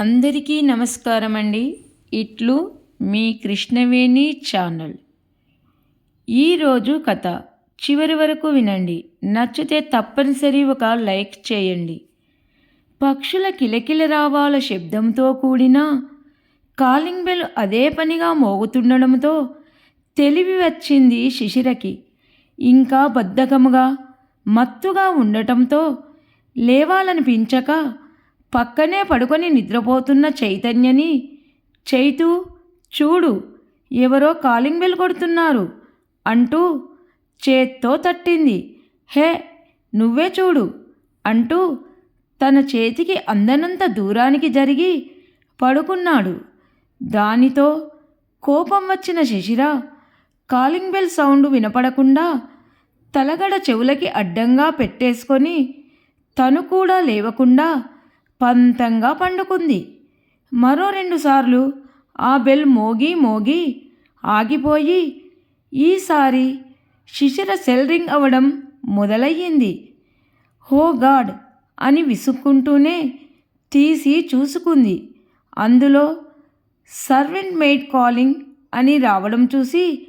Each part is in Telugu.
అందరికీ నమస్కారం అండి. ఇట్లు మీ కృష్ణవేణి ఛానల్. ఈరోజు కథ చివరి వరకు వినండి. నచ్చితే తప్పనిసరి ఒక లైక్ చేయండి. పక్షుల కిలకిల రావాల శబ్దంతో కూడిన కాలింగ్ బెల్ అదే పనిగా మోగుతుండడంతో తెలివి వచ్చింది శిశిరకి. ఇంకా బద్ధకముగా మత్తుగా ఉండటంతో లేవాలనిపించక పక్కనే పడుకొని నిద్రపోతున్న చైతన్యని చైతు చూడు ఎవరో కాలింగ్ బెల్ కొడుతున్నారు అంటూ చేత్తో తట్టింది. హే నువ్వే చూడు అంటూ తన చేతికి అందనంత దూరానికి జరిగి పడుకున్నాడు. దానితో కోపం వచ్చిన శశిర కాలింగ్ బెల్ సౌండ్ వినపడకుండా తలగడ చెవులకి అడ్డంగా పెట్టేసుకొని తను కూడా లేవకుండా పంతంగా పండుకుంది. మరో రెండుసార్లు ఆ బెల్ మోగి మోగి ఆగిపోయి ఈసారి శిశిర సెల్ రింగ్ మొదలయ్యింది. హో గాడ్! అని విసుక్కుంటూనే తీసి చూసుకుంది. అందులో సర్వెంట్ మెయిడ్ కాలింగ్ అని రావడం చూసి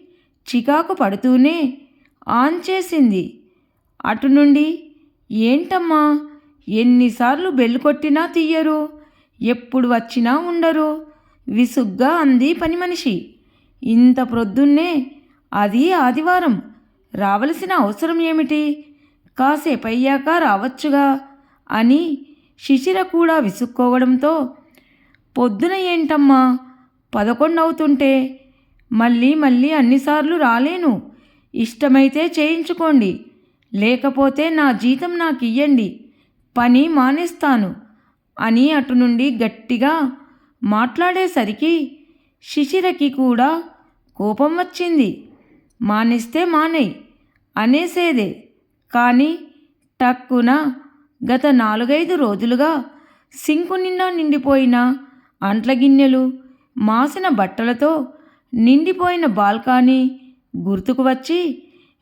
చికాకు పడుతూనే ఆన్ చేసింది. అటు నుండి ఏంటమ్మా? ఎన్నిసార్లు బెల్ కొట్టినా తీయరు ఎప్పుడు వచ్చినా ఉండరు. విసుగ్గా అంది పని మనిషి ఇంత ప్రొద్దున్నే అది ఆదివారం. రావలసిన అవసరం ఏమిటి? కాసేపు అయ్యాక రావచ్చుగా అని శిశిర కూడా విసుక్కోవడంతో పొద్దున ఏంటమ్మా? పదకొండు అవుతుంటే మళ్ళీ మళ్ళీ అన్నిసార్లు రాలేను. ఇష్టమైతే చేయించుకోండి. లేకపోతే నా జీతం నాకు ఇయ్యండి పని మానేస్తాను అని అటు నుండి గట్టిగా మాట్లాడేసరికి శిశిరకి కూడా కోపం వచ్చింది. మానేస్తే మానేయ్ అనేసేదే. కానీ టక్కున గత నాలుగైదు రోజులుగా సింకు నిండా నిండిపోయిన అంట్ల గిన్నెలు మాసిన బట్టలతో నిండిపోయిన బాల్కానీ గుర్తుకు వచ్చి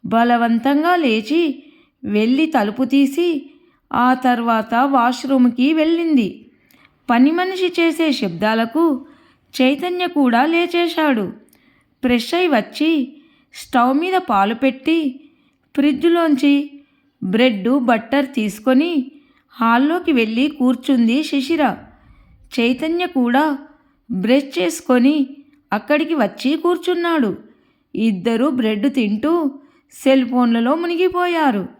బలవంతంగా లేచి వెళ్ళి తలుపు తీసి ఆ తర్వాత వాష్రూమ్కి వెళ్ళింది. పని మనిషి చేసే శబ్దాలకు చైతన్య కూడా లేచేశాడు. ఫ్రెష్ అయి వచ్చి స్టవ్ మీద పాలు పెట్టి ఫ్రిడ్జ్లోంచి బ్రెడ్ బట్టర్ తీసుకొని హాల్లోకి వెళ్ళి కూర్చుంది శిశిర. చైతన్య కూడా బ్రష్ చేసుకొని అక్కడికి వచ్చి కూర్చున్నాడు. ఇద్దరూ బ్రెడ్ తింటూ సెల్ ఫోన్లలో మునిగిపోయారు.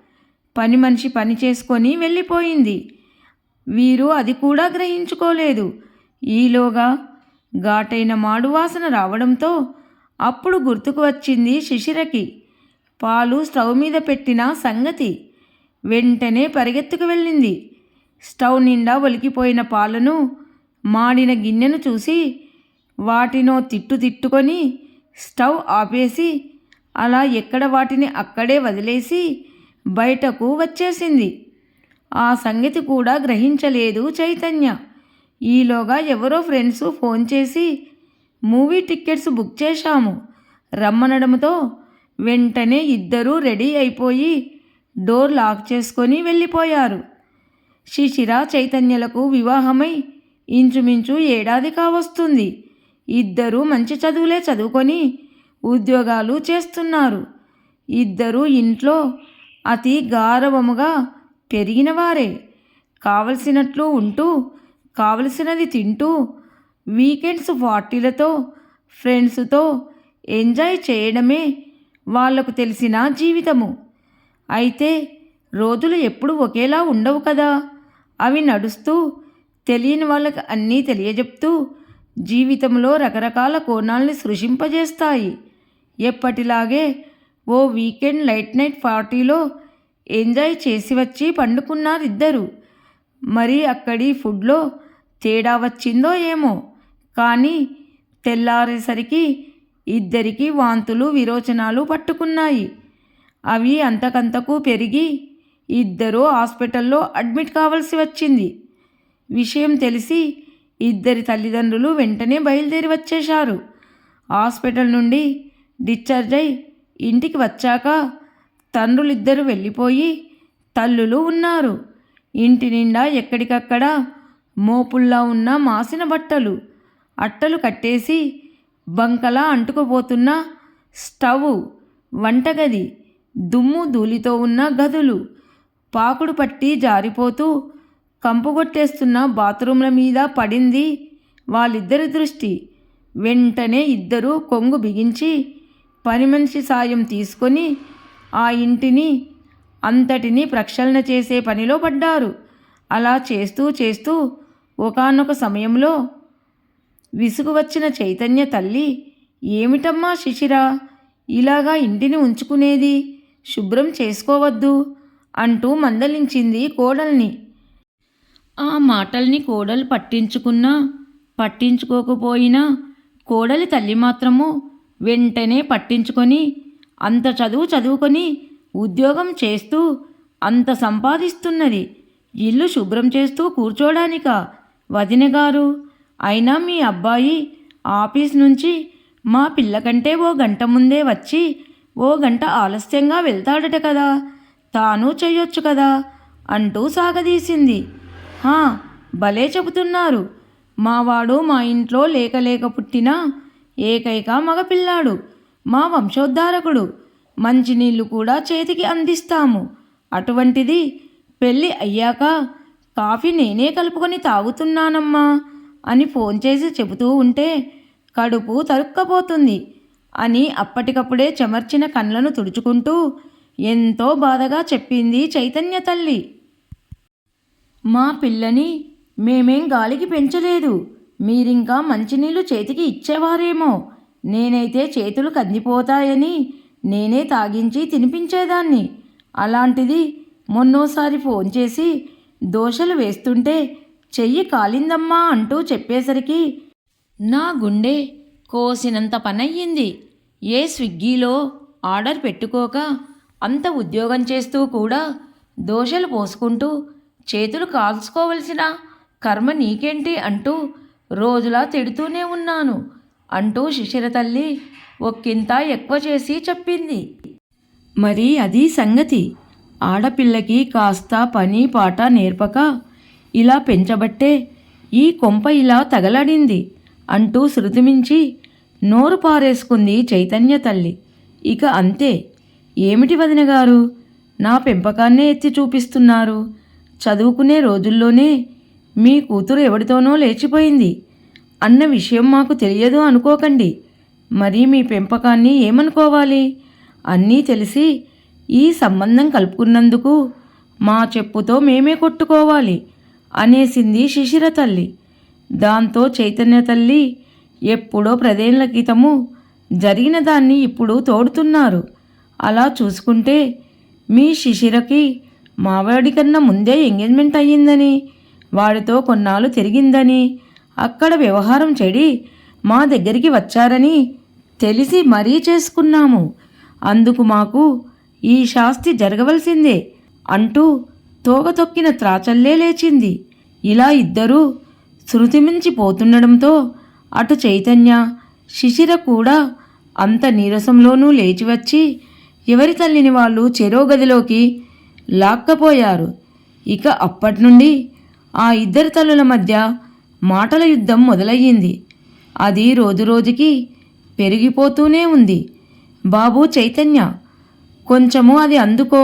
పని మనిషి పని చేసుకొని వెళ్ళిపోయింది. వీరు అది కూడా గ్రహించుకోలేదు. ఈలోగా ఘాటైన మాడు వాసన రావడంతో అప్పుడు గుర్తుకు వచ్చింది శిశిరకి. పాలు స్టవ్ మీద పెట్టిన సంగతి. వెంటనే పరిగెత్తుకు వెళ్ళింది. స్టవ్ నిండా ఒలికిపోయిన పాలను మాడిన గిన్నెను చూసి వాటినో తిట్టు తిట్టుకొని స్టవ్ ఆపేసి అలా ఎక్కడ వాటిని అక్కడే వదిలేసి బయటకు వచ్చేసింది. ఆ సంగతి కూడా గ్రహించలేదు చైతన్య. ఈలోగా ఎవరో ఫ్రెండ్స్ ఫోన్ చేసి మూవీ టికెట్స్ బుక్ చేశాము. రమ్మనడంతో వెంటనే ఇద్దరూ రెడీ అయిపోయి డోర్ లాక్ చేసుకొని వెళ్ళిపోయారు. శిశిర చైతన్యలకు వివాహమై ఇంచుమించు ఏడాది కావస్తుంది. ఇద్దరూ మంచి చదువులే చదువుకొని ఉద్యోగాలు చేస్తున్నారు. ఇద్దరూ ఇంట్లో అతి గారవముగా పెరిగినవారే. కావలసినట్లు ఉంటూ కావలసినది తింటూ వీకెండ్స్ పార్టీలతో ఫ్రెండ్స్తో ఎంజాయ్ చేయడమే వాళ్ళకు తెలిసిన జీవితము. అయితే రోజులు ఎప్పుడు ఒకేలా ఉండవు కదా? అవి నడుస్తూ తెలియని వాళ్ళకి అన్నీ తెలియజెప్తూ జీవితంలో రకరకాల కోణాల్ని సృషింపజేస్తాయి ఎప్పటిలాగే ఓ వీకెండ్ లైట్ నైట్ పార్టీలో ఎంజాయ్ చేసి వచ్చి పండుకున్నారు ఇద్దరు మరి అక్కడి ఫుడ్లో తేడా వచ్చిందో ఏమో. కానీ తెల్లారేసరికి ఇద్దరికి వాంతులు విరోచనాలు పట్టుకున్నాయి. అవి అంతకంతకు పెరిగి ఇద్దరు హాస్పిటల్లో అడ్మిట్ కావాల్సి వచ్చింది. విషయం తెలిసి ఇద్దరి తల్లిదండ్రులు వెంటనే బయలుదేరి వచ్చేశారు. హాస్పిటల్ నుండి డిశ్చార్జ్ అయి ఇంటికి వచ్చాక తండ్రులిద్దరూ వెళ్ళిపోయి తల్లులు ఉన్నారు. ఇంటి నిండా ఎక్కడికక్కడ మోపుల్లా ఉన్న మాసిన బట్టలు అట్టలు కట్టేసి బంకలా అంటుకుపోతున్న స్టవ్ వంటగది దుమ్ము ధూళితో ఉన్న గదులు పాకుడు పట్టి జారిపోతూ కంపుగొట్టేస్తున్న బాత్రూంల మీద పడింది వాళ్ళిద్దరి దృష్టి. వెంటనే ఇద్దరూ కొంగు బిగించి పని మనిషి సాయం తీసుకొని ఆ ఇంటిని అంతటిని ప్రక్షాళన చేసే పనిలో పడ్డారు. అలా చేస్తూ చేస్తూ ఒకానొక సమయంలో విసుగు వచ్చిన చైతన్య తల్లి ఏమిటమ్మా శిశిరా ఇలాగా ఇంటిని ఉంచుకునేది? శుభ్రం చేసుకోవద్దు అంటూ మందలించింది కోడల్ని. ఆ మాటల్ని కోడలు పట్టించుకున్నా పట్టించుకోకపోయినా కోడలి తల్లి మాత్రము వెంటనే పట్టించుకొని అంత చదువు చదువుకొని ఉద్యోగం చేస్తూ అంత సంపాదిస్తున్నది. ఇల్లు శుభ్రం చేస్తూ కూర్చోడానిక? వదిన గారు అయినా మీ అబ్బాయి ఆఫీస్ నుంచి మా పిల్లకంటే ఓ గంట ముందే వచ్చి ఓ గంట ఆలస్యంగా వెళ్తాడట కదా తాను చేయొచ్చు కదా అంటూ సాగదీసింది. హా భలే చెబుతున్నారు. మావాడు మా ఇంట్లో లేక లేక పుట్టిన ఏకైక మగపిల్లాడు మా వంశోద్ధారకుడు. మంచినీళ్ళు కూడా చేతికి అందిస్తాము. అటువంటిది పెళ్ళి అయ్యాక కాఫీ నేనే కలుపుకొని తాగుతున్నానమ్మా అని ఫోన్ చేసి చెబుతూ ఉంటే కడుపు తరుక్కపోతుంది అని అప్పటికప్పుడే చెమర్చిన కళ్ళను తుడుచుకుంటూ ఎంతో బాధగా చెప్పింది చైతన్య తల్లి. మా పిల్లని మేమేం గాలికి పెంచలేదు. మీరింకా మంచినీళ్ళు చేతికి ఇచ్చేవారేమో. నేనైతే చేతులు కందిపోతాయని నేనే తాగించి తినిపించేదాన్ని. అలాంటిది మొన్నోసారి ఫోన్ చేసి దోశలు వేస్తుంటే చెయ్యి కాలిందమ్మా అంటూ చెప్పేసరికి నా గుండె కోసినంత పనయ్యింది. ఏ స్విగ్గీలో ఆర్డర్ పెట్టుకోక అంత ఉద్యోగం చేస్తూ కూడా దోశలు పోసుకుంటూ చేతులు కాల్చుకోవలసిన కర్మ నీకేంటి అంటూ రోజులా తిడుతూనే ఉన్నాను అంటూ శిశిర తల్లి ఒక్కింత ఎక్కువ చేసి చెప్పింది. మరి అది సంగతి? ఆడపిల్లకి కాస్త పని పాట నేర్పక ఇలా పెంచబట్టే ఈ కొంప ఇలా తగలడింది అంటూ శృతిమించి నోరు పారేసుకుంది చైతన్య తల్లి. ఇక అంతే. ఏమిటి వదిన గారు? నా పెంపకాన్నే ఎత్తి చూపిస్తున్నారు. చదువుకునే రోజుల్లోనే మీ కూతురు ఎవరితోనో లేచిపోయింది. అన్న విషయం మాకు తెలియదు అనుకోకండి. మరి మీ పెంపకాన్ని ఏమనుకోవాలి? అన్నీ తెలిసి ఈ సంబంధం కలుపుకున్నందుకు మా చెప్పుతో మేమే కొట్టుకోవాలి అనేసింది శిశిర తల్లి. దాంతో చైతన్య తల్లి ఎప్పుడో ప్రదేళ్ళ క్రితము జరిగిన దాన్ని ఇప్పుడు తోడుతున్నారు. అలా చూసుకుంటే మీ శిశిరకి మావాడి కన్నా ముందే ఎంగేజ్మెంట్ అయ్యిందని వాడితో కొన్నాళ్ళు తిరిగిందని. అక్కడ వ్యవహారం చెడి. మా దగ్గరికి వచ్చారని తెలిసి మరీ చేసుకున్నాము. అందుకు మాకు ఈ శాస్తి జరగవలసిందే అంటూ తోగతొక్కిన త్రాచల్లే లేచింది. ఇలా ఇద్దరూ శృతిమించి పోతుండడంతో అటు చైతన్య శిశిర కూడా అంత నీరసంలోనూ లేచి వచ్చి ఎవరి తల్లిని వాళ్ళు చెరో గదిలోకి లాక్కపోయారు. ఇక అప్పటి నుండి ఆ ఇద్దరి తల్లుల మధ్య మాటల యుద్ధం మొదలయ్యింది. అది రోజురోజుకి పెరిగిపోతూనే ఉంది. బాబు చైతన్య కొంచెము అది అందుకో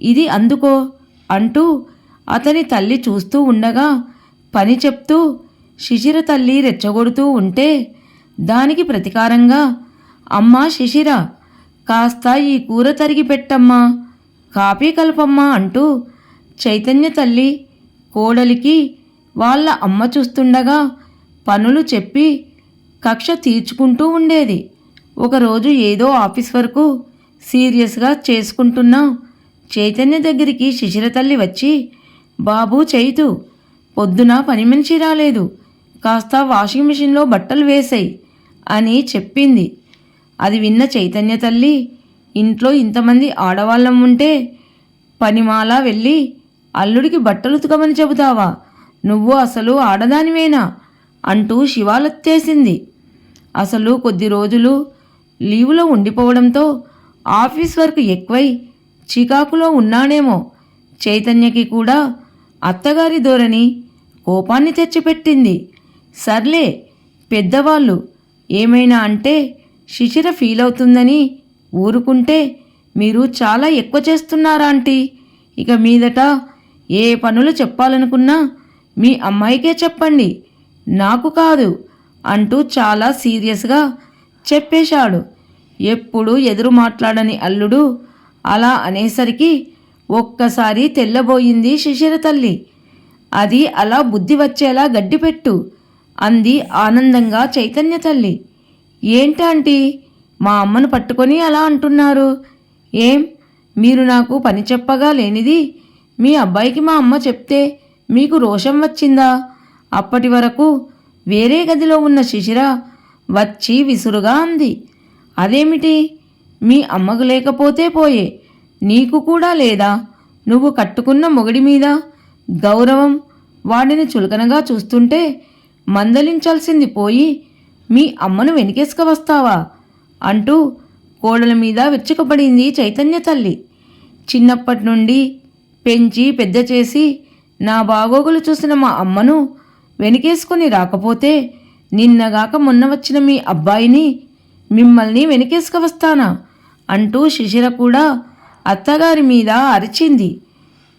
ఇది అందుకో అంటూ అతని తల్లి చూస్తూ ఉండగా పని చెప్తూ శిశిర తల్లి రెచ్చగొడుతూ ఉంటే దానికి ప్రతీకారంగా అమ్మా శిశిర కాస్త ఈ కూర తరిగి పెట్టమ్మా కాపీ కలపమ్మా అంటూ చైతన్య తల్లి కోడలికి వాళ్ళ అమ్మ చూస్తుండగా పనులు చెప్పి కక్ష తీర్చుకుంటూ ఉండేది. ఒకరోజు ఏదో ఆఫీస్ వరకు సీరియస్గా చేసుకుంటున్న చైతన్య దగ్గరికి శిశిర తల్లి వచ్చి బాబు చైతు పొద్దున పని మనిషి రాలేదు. కాస్త వాషింగ్ మిషన్లో బట్టలు వేసాయి అని చెప్పింది. అది విన్న చైతన్య తల్లి ఇంట్లో ఇంతమంది ఆడవాళ్ళం ఉంటే పనిమాల వెళ్ళి అల్లుడికి బట్టలు ఉతకమని చెబుతావా? నువ్వు అసలు ఆడదానివేనా? అంటూ శివాలెత్తేసింది. అసలు కొద్ది రోజులు లీవులో ఉండిపోవడంతో ఆఫీస్ వర్క్ ఎక్కువై చికాకులో ఉన్నాడేమో చైతన్యకి కూడా అత్తగారి ధోరణి కోపాన్ని తెచ్చిపెట్టింది. సర్లే పెద్దవాళ్ళు ఏమైనా అంటే శిశిర ఫీల్ అవుతుందని ఊరుకుంటే మీరు చాలా ఎక్కువ చేస్తున్నారా ఆంటీ ఇక మీదట ఏ పనులు చెప్పాలనుకున్నా మీ అమ్మాయికే చెప్పండి. నాకు కాదు అంటూ చాలా సీరియస్గా చెప్పేశాడు. ఎప్పుడు ఎదురు మాట్లాడని అల్లుడు అలా అనేసరికి ఒక్కసారి తెల్లబోయింది శిశిర తల్లి. అది అలా బుద్ధి వచ్చేలా గడ్డిపెట్టు అంది ఆనందంగా చైతన్య తల్లి. ఏంటంటీ మా అమ్మను పట్టుకొని అలా అంటున్నారు. ఏం? మీరు నాకు పని చెప్పగా లేనిది మీ అబ్బాయికి మా అమ్మ చెప్తే మీకు రోషం వచ్చిందా? అప్పటి వరకు వేరే గదిలో ఉన్న శిశిర వచ్చి విసురుగా అంది. అదేమిటి? మీ అమ్మకు లేకపోతే పోయే. నీకు కూడా లేదా? నువ్వు కట్టుకున్న మొగుడి మీద గౌరవం వాడిని చులకనగా చూస్తుంటే మందలించాల్సింది పోయి మీ అమ్మను వెనికేసుక వస్తావా అంటూ కోడల మీద విరుచుకుపడింది చైతన్య తల్లి. చిన్నప్పటి నుండి పెంచి పెద్ద చేసి నా బాగోగులు చూసిన మా అమ్మను వెనకేసుకుని రాకపోతే నిన్నగాక మొన్న వచ్చిన మీ అబ్బాయిని మిమ్మల్ని వెనకేసుక వస్తానా అంటూ శిశిర కూడా అత్తగారి మీద అరిచింది.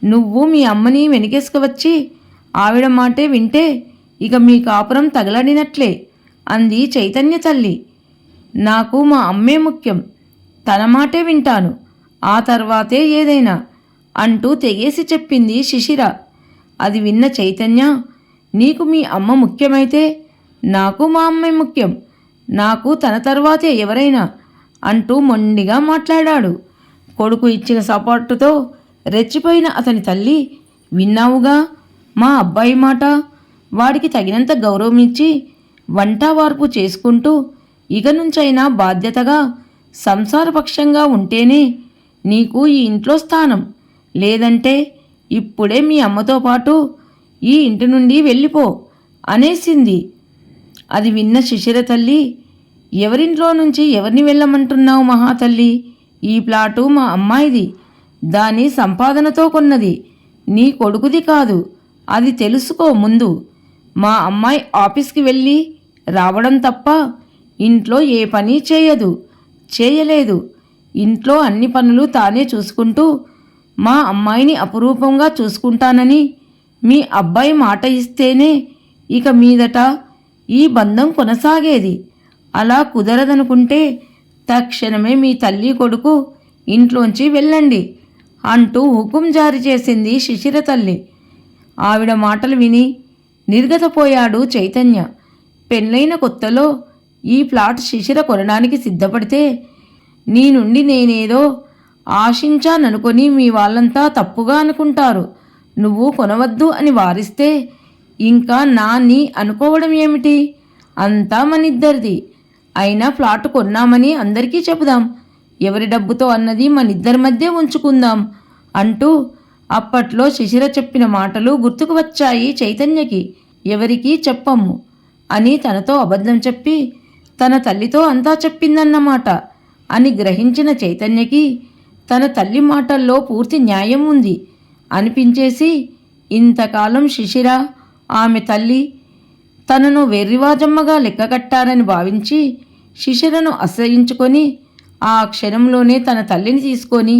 నువ్వు మీ అమ్మని వెనకేసుకువచ్చి ఆవిడ మాటే వింటే ఇక మీ కాపురం తగలడినట్లే అంది చైతన్య తల్లి. నాకు మా అమ్మే ముఖ్యం. తన మాటే వింటాను. ఆ తర్వాతే ఏదైనా. అంటూ తెగేసి చెప్పింది శిశిర. అది విన్న చైతన్య నీకు మీ అమ్మ ముఖ్యమైతే నాకు మా అమ్మే ముఖ్యం. నాకు తన తర్వాతే ఎవరైనా అంటూ మొండిగా మాట్లాడాడు. కొడుకు ఇచ్చిన సపోర్టుతో రెచ్చిపోయిన అతని తల్లి విన్నావుగా? మా అబ్బాయి మాట వాడికి తగినంత గౌరవం ఇచ్చి వంట వార్పు చేసుకుంటూ ఇక నుంచైనా బాధ్యతగా సంసారపక్షంగా ఉంటేనే నీకు ఈ ఇంట్లో స్థానం. లేదంటే ఇప్పుడే మీ అమ్మతో పాటు ఈ ఇంటి నుండి వెళ్ళిపో అనేసింది. అది విన్న శిశిర తల్లి ఎవరింట్లో నుంచి ఎవరిని వెళ్ళమంటున్నావు మహాతల్లి ఈ ప్లాటు మా అమ్మాయిది. దాని సంపాదనతో కొన్నది. నీ కొడుకుది కాదు. అది తెలుసుకో ముందు. మా అమ్మాయి ఆఫీస్కి వెళ్ళి రావడం తప్ప ఇంట్లో ఏ పని చేయదు. చేయలేదు. ఇంట్లో అన్ని పనులు తానే చూసుకుంటూ మా అమ్మాయిని అపురూపంగా చూసుకుంటానని మీ అబ్బాయి మాట ఇస్తేనే ఇక మీదట ఈ బంధం కొనసాగేది. అలా కుదరదనుకుంటే తక్షణమే మీ తల్లి కొడుకు ఇంట్లోంచి వెళ్ళండి అంటూ హుకుం జారీ చేసింది శిశిర తల్లి. ఆవిడ మాటలు విని నిర్గతపోయాడు చైతన్య. పెళ్ళైన కొత్తలో ఈ ప్లాట్ శిశిర కొనడానికి సిద్ధపడితే నీ నుండి నేనేదో ఆశించాననుకొని మీ వాళ్ళంతా తప్పుగా అనుకుంటారు. నువ్వు కొనవద్దు అని వారిస్తే ఇంకా నా నీ అనుకోవడం ఏమిటి? అంతా మనిద్దరిది. అయినా ఫ్లాట్ కొన్నామని అందరికీ చెబుదాం. ఎవరి డబ్బుతో అన్నది మనిద్దరి మధ్య ఉంచుకుందాం అంటూ అప్పట్లో శిశిర చెప్పిన మాటలు గుర్తుకు వచ్చాయి చైతన్యకి. ఎవరికీ చెప్పమ్ము అని తనతో అబద్ధం చెప్పి తన తల్లితో అంతా చెప్పిందన్నమాట అని గ్రహించిన చైతన్యకి తన తల్లి మాటల్లో పూర్తి న్యాయం ఉంది అనిపించేసి ఇంతకాలం శిశిర ఆమె తల్లి తనను వెర్రివాజమ్మగా లెక్కగట్టారని భావించి శిశిరను అసహించుకొని ఆ క్షణంలోనే తన తల్లిని తీసుకొని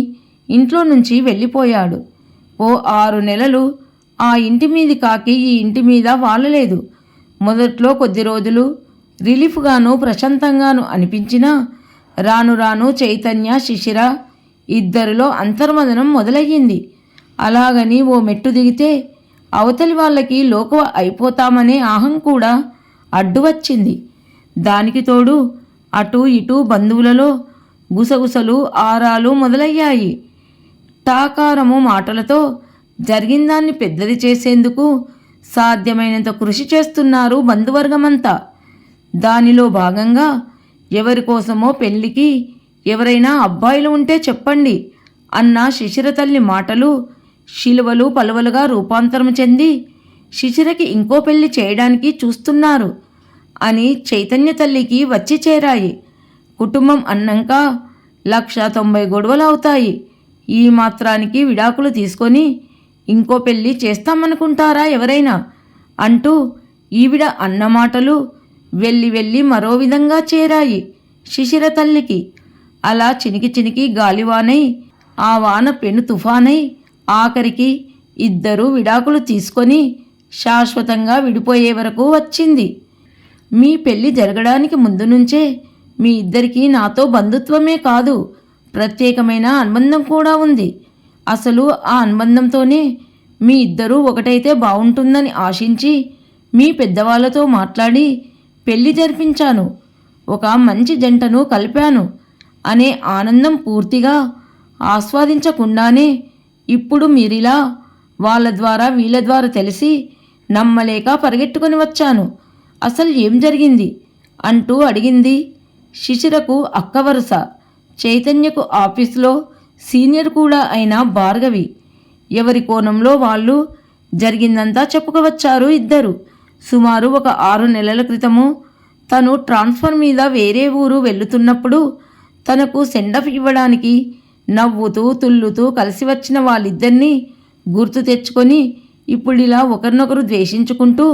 ఇంట్లో నుంచి వెళ్ళిపోయాడు. ఓ ఆరు నెలలు ఆ ఇంటి మీది కాకి ఈ ఇంటి మీద వాలలేదు. మొదట్లో కొద్ది రోజులు రిలీఫ్గాను ప్రశాంతంగాను అనిపించినా రాను రాను చైతన్య శిశిర ఇద్దరిలో అంతర్మదనం మొదలయ్యింది. అలాగని ఓ మెట్టు దిగితే అవతలి వాళ్ళకి లోకువ అయిపోతామనే ఆహం కూడా అడ్డు వచ్చింది. దానికి తోడు అటు ఇటు బంధువులలో గుసగుసలు ఆరాలు మొదలయ్యాయి. టాకారము మాటలతో జరిగిందాన్ని పెద్దది చేసేందుకు సాధ్యమైనంత కృషి చేస్తున్నారు బంధువర్గమంతా. దానిలో భాగంగా ఎవరి కోసమో పెళ్ళికి ఎవరైనా అబ్బాయిలు ఉంటే చెప్పండి అన్న శిశిర తల్లి మాటలు శిలువలు పలువలుగా రూపాంతరం చెంది శిశిరకి ఇంకో పెళ్ళి చేయడానికి చూస్తున్నారు అని చైతన్య తల్లికి వచ్చి చేరాయి. కుటుంబం అన్నాక లక్ష తొంభై గొడవలు అవుతాయి. ఈ మాత్రానికి విడాకులు తీసుకొని ఇంకో పెళ్ళి చేస్తామనుకుంటారా ఎవరైనా? అంటూ ఈవిడ అన్న మాటలు వెళ్ళి వెళ్ళి మరో విధంగా చేరాయి శిశిర తల్లికి. అలా చినికి చినికి గాలివానై ఆ వాన పెను తుఫానై ఆఖరికి ఇద్దరూ విడాకులు తీసుకొని శాశ్వతంగా విడిపోయే వరకు వచ్చింది. మీ పెళ్ళి జరగడానికి ముందు నుంచే మీ ఇద్దరికీ నాతో బంధుత్వమే కాదు ప్రత్యేకమైన అనుబంధం కూడా ఉంది. అసలు ఆ అనుబంధంతోనే మీ ఇద్దరూ ఒకటైతే బాగుంటుందని ఆశించి మీ పెద్దవాళ్ళతో మాట్లాడి పెళ్ళి జరిపించాను. ఒక మంచి జంటను కలిపాను. అనే ఆనందం పూర్తిగా ఆస్వాదించకుండానే ఇప్పుడు మీరిలా వాళ్ళ ద్వారా వీళ్ళ ద్వారా తెలిసి నమ్మలేక పరిగెట్టుకుని వచ్చాను. అసలు ఏం జరిగింది? అంటూ అడిగింది శిశిరకు అక్క వరుస. చైతన్యకు ఆఫీసులో సీనియర్ కూడా అయిన భార్గవి. ఎవరి కోణంలో వాళ్ళు జరిగిందంతా చెప్పుకోవచ్చారు ఇద్దరు. సుమారు ఒక ఆరు నెలల క్రితము తను ట్రాన్స్ఫర్ మీద వేరే ఊరు వెళ్తున్నప్పుడు తనకు సెండఫ్ ఇవ్వడానికి నవ్వుతూ తుల్లుతూ కలిసి వచ్చిన వాళ్ళిద్దరినీ గుర్తు తెచ్చుకొని ఇప్పుడు ఇలా ఒకరినొకరు ద్వేషించుకుంటూ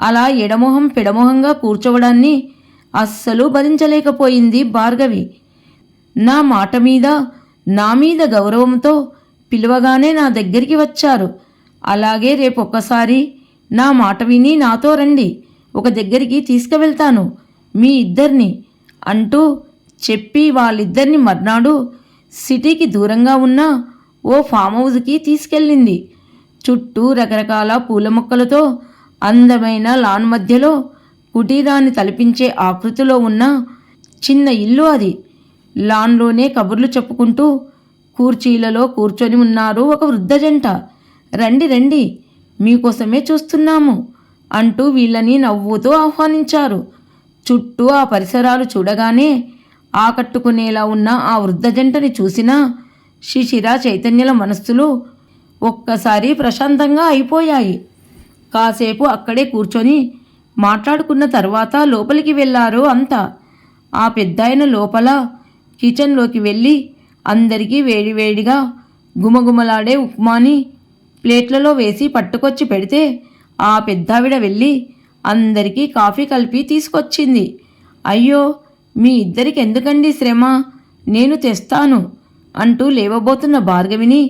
అలా ఎడమొహం పెడమొహంగా కూర్చోవడాన్ని అస్సలు భరించలేకపోయింది భార్గవి. నా మాట మీద నా మీద గౌరవంతో పిలవగానే నా దగ్గరికి వచ్చారు. అలాగే రేపొక్కసారి నా మాట విని నాతో రండి ఒక దగ్గరికి తీసుకువెళ్తాను మీ ఇద్దరిని అంటూ చెప్పి వాళ్ళిద్దరిని మర్నాడు సిటీకి దూరంగా ఉన్న ఓ ఫామ్ హౌస్కి తీసుకెళ్ళింది. చుట్టూ రకరకాల పూల మొక్కలతో అందమైన లాన్ మధ్యలో కుటీరాన్ని తలపించే ఆకృతిలో ఉన్న చిన్న ఇల్లు అది. లాన్లోనే కబుర్లు చెప్పుకుంటూ కూర్చీలలో కూర్చొని ఉన్నారు ఒక వృద్ధ జంట. రండి రండి మీకోసమే చూస్తున్నాము అంటూ వీళ్ళని నవ్వుతూ ఆహ్వానించారు. చుట్టూ ఆ పరిసరాలు చూడగానే ఆకట్టుకునేలా ఉన్న ఆ వృద్ధ జంటని చూసినా శిశిర చైతన్యుల మనస్సులు ఒక్కసారి ప్రశాంతంగా అయిపోయాయి. కాసేపు అక్కడే కూర్చొని మాట్లాడుకున్న తర్వాత లోపలికి వెళ్ళారు అంతా. ఆ పెద్దాయన లోపల కిచెన్లోకి వెళ్ళి అందరికీ వేడివేడిగా గుమగుమలాడే ఉప్మాని ప్లేట్లలో వేసి పట్టుకొచ్చి పెడితే ఆ పెద్దావిడ వెళ్ళి అందరికీ కాఫీ కలిపి తీసుకొచ్చింది. అయ్యో మీ ఇద్దరికి ఎందుకండి శ్రమ? నేను తెస్తాను అంటూ లేవబోతున్న భార్గవిని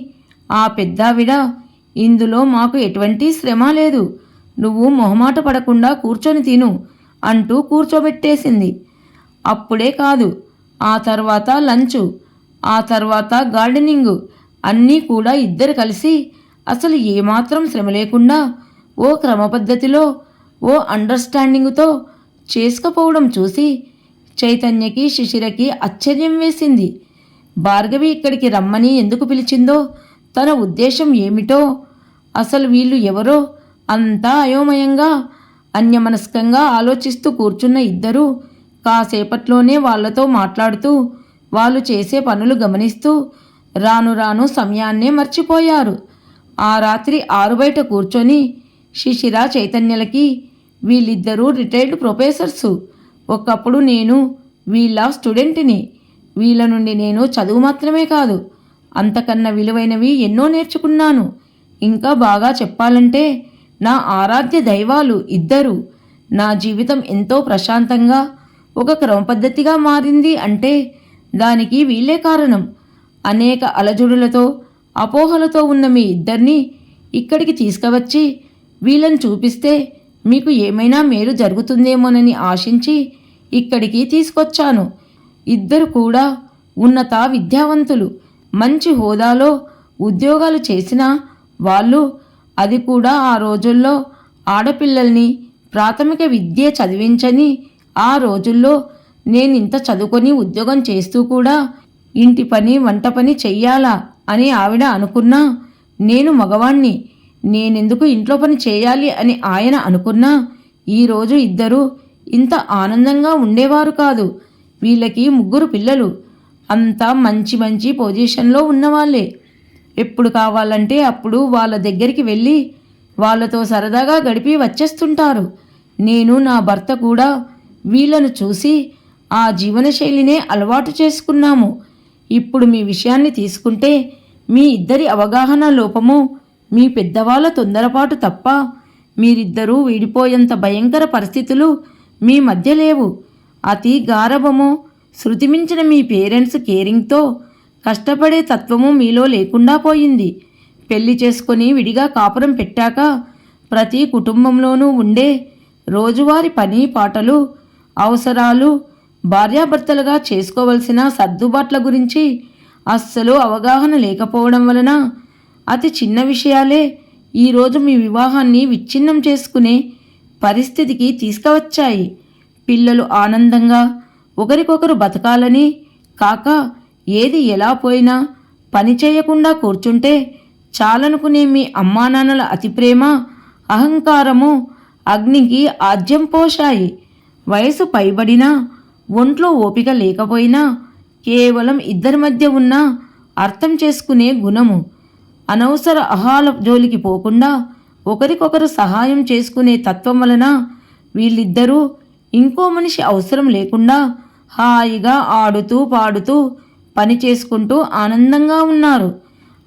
ఆ పెద్దావిడ ఇందులో మాకు ఎటువంటి శ్రమ లేదు. నువ్వు మొహమాట పడకుండా కూర్చొని తిను అంటూ కూర్చోబెట్టేసింది. అప్పుడే కాదు ఆ తర్వాత లంచు ఆ తర్వాత గార్డెనింగ్ అన్నీ కూడా ఇద్దరు కలిసి అసలు ఏమాత్రం శ్రమ లేకుండా ఓ క్రమపద్ధతిలో ఓ అండర్స్టాండింగ్తో చేసుకుపోవడం చూసి చైతన్యకి శిశిరకి ఆశ్చర్యం వేసింది. భార్గవి ఇక్కడికి రమ్మని ఎందుకు పిలిచిందో? తన ఉద్దేశం ఏమిటో? అసలు వీళ్ళు ఎవరో? అంతా అయోమయంగా అన్యమనస్కంగా ఆలోచిస్తూ కూర్చున్న ఇద్దరూ కాసేపట్లోనే వాళ్ళతో మాట్లాడుతూ వాళ్ళు చేసే పనులు గమనిస్తూ రాను రాను సమయాన్నే మర్చిపోయారు. ఆ రాత్రి ఆరు బయట కూర్చొని శిశిర చైతన్యలకి వీళ్ళిద్దరూ రిటైర్డ్ ప్రొఫెసర్సు. ఒకప్పుడు నేను వీళ్ళ స్టూడెంట్ని. వీళ్ళ నుండి నేను చదువు మాత్రమే కాదు అంతకన్నా విలువైనవి ఎన్నో నేర్చుకున్నాను. ఇంకా బాగా చెప్పాలంటే నా ఆరాధ్య దైవాలు ఇద్దరు. నా జీవితం ఎంతో ప్రశాంతంగా ఒక క్రమపద్ధతిగా మారింది అంటే దానికి వీళ్ళే కారణం. అనేక అలజడులతో అపోహలతో ఉన్న మీ ఇద్దరిని ఇక్కడికి తీసుకువచ్చి వీళ్ళని చూపిస్తే మీకు ఏమైనా మేలు జరుగుతుందేమోనని ఆశించి ఇక్కడికి తీసుకొచ్చాను. ఇద్దరు కూడా ఉన్నత విద్యావంతులు. మంచి హోదాలో ఉద్యోగాలు చేసిన వాళ్ళు అది కూడా ఆ రోజుల్లో ఆడపిల్లల్ని ప్రాథమిక విద్య చదివించని ఆ రోజుల్లో నేను ఇంత చదువుకొని ఉద్యోగం చేస్తూ కూడా ఇంటి పని వంట పని చెయ్యాలా అని ఆవిడ అనుకున్నా. నేను మగవాణ్ణి. నేనెందుకు ఇంట్లో పని చేయాలి అని ఆయన అనుకున్నా. ఈరోజు ఇద్దరు ఇంత ఆనందంగా ఉండేవారు కాదు. వీళ్ళకి ముగ్గురు పిల్లలు. అంతా మంచి మంచి పొజిషన్లో ఉన్నవాళ్ళే. ఎప్పుడు కావాలంటే అప్పుడు వాళ్ళ దగ్గరికి వెళ్ళి వాళ్ళతో సరదాగా గడిపి వచ్చేస్తుంటారు. నేను నా భర్త కూడా వీళ్ళను చూసి ఆ జీవనశైలినే అలవాటు చేసుకున్నాము. ఇప్పుడు మీ విషయాన్ని తీసుకుంటే మీ ఇద్దరి అవగాహన లోపము మీ పెద్దవాళ్ళ తొందరపాటు తప్ప మీరిద్దరూ విడిపోయేంత భయంకర పరిస్థితులు మీ మధ్య లేవు. అతి గారభము. శృతిమించిన మీ పేరెంట్స్ కేరింగ్తో కష్టపడే తత్వము మీలో లేకుండా పోయింది. పెళ్ళి చేసుకొని విడిగా కాపురం పెట్టాక ప్రతి కుటుంబంలోనూ ఉండే రోజువారి పని పాటలు అవసరాలు భార్యాభర్తలుగా చేసుకోవలసిన సర్దుబాట్ల గురించి అస్సలు అవగాహన లేకపోవడం వలన అతి చిన్న విషయాలే ఈరోజు మీ వివాహాన్ని విచ్ఛిన్నం చేసుకునే పరిస్థితికి తీసుకువచ్చాయి. పిల్లలు ఆనందంగా ఒకరికొకరు బతకాలని కాక ఏది ఎలా పోయినా పని చేయకుండా కూర్చుంటే చాలనుకునే మీ అమ్మానాన్నల అతి ప్రేమ అహంకారము అగ్నికి ఆజ్యం పోశాయి. వయసు పైబడినా ఒంట్లో ఓపిక లేకపోయినా కేవలం ఇద్దరి మధ్య ఉన్న అర్థం చేసుకునే గుణము. అనవసర అహాల జోలికి పోకుండా ఒకరికొకరు సహాయం చేసుకునే తత్వం వలన వీళ్ళిద్దరూ ఇంకో మనిషి అవసరం లేకుండా హాయిగా ఆడుతూ పాడుతూ పని చేసుకుంటూ ఆనందంగా ఉన్నారు.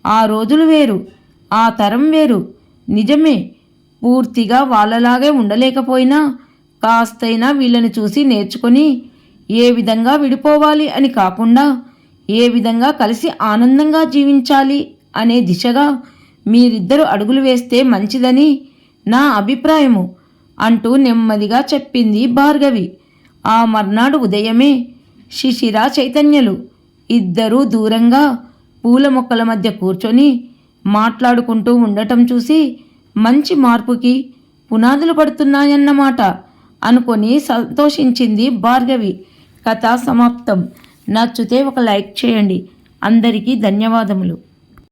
ఆ రోజులు వేరు ఆ తరం వేరు. నిజమే పూర్తిగా వాళ్ళలాగే ఉండలేకపోయినా కాస్తైనా వీళ్ళని చూసి నేర్చుకొని ఏ విధంగా విడిపోవాలి అని కాకుండా ఏ విధంగా కలిసి ఆనందంగా జీవించాలి అనే దిశగా మీరిద్దరు అడుగులు వేస్తే మంచిదని నా అభిప్రాయము అంటూ నెమ్మదిగా చెప్పింది భార్గవి. ఆ మర్నాడు ఉదయమే శిశిర చైతన్యలు ఇద్దరూ దూరంగా పూల మొక్కల మధ్య కూర్చొని మాట్లాడుకుంటూ ఉండటం చూసి మంచి మార్పుకి పునాదులు పడుతున్నాయన్నమాట అనుకొని సంతోషించింది భార్గవి. కథ సమాప్తం. నచ్చితే ఒక లైక్ చేయండి. అందరికీ ధన్యవాదములు.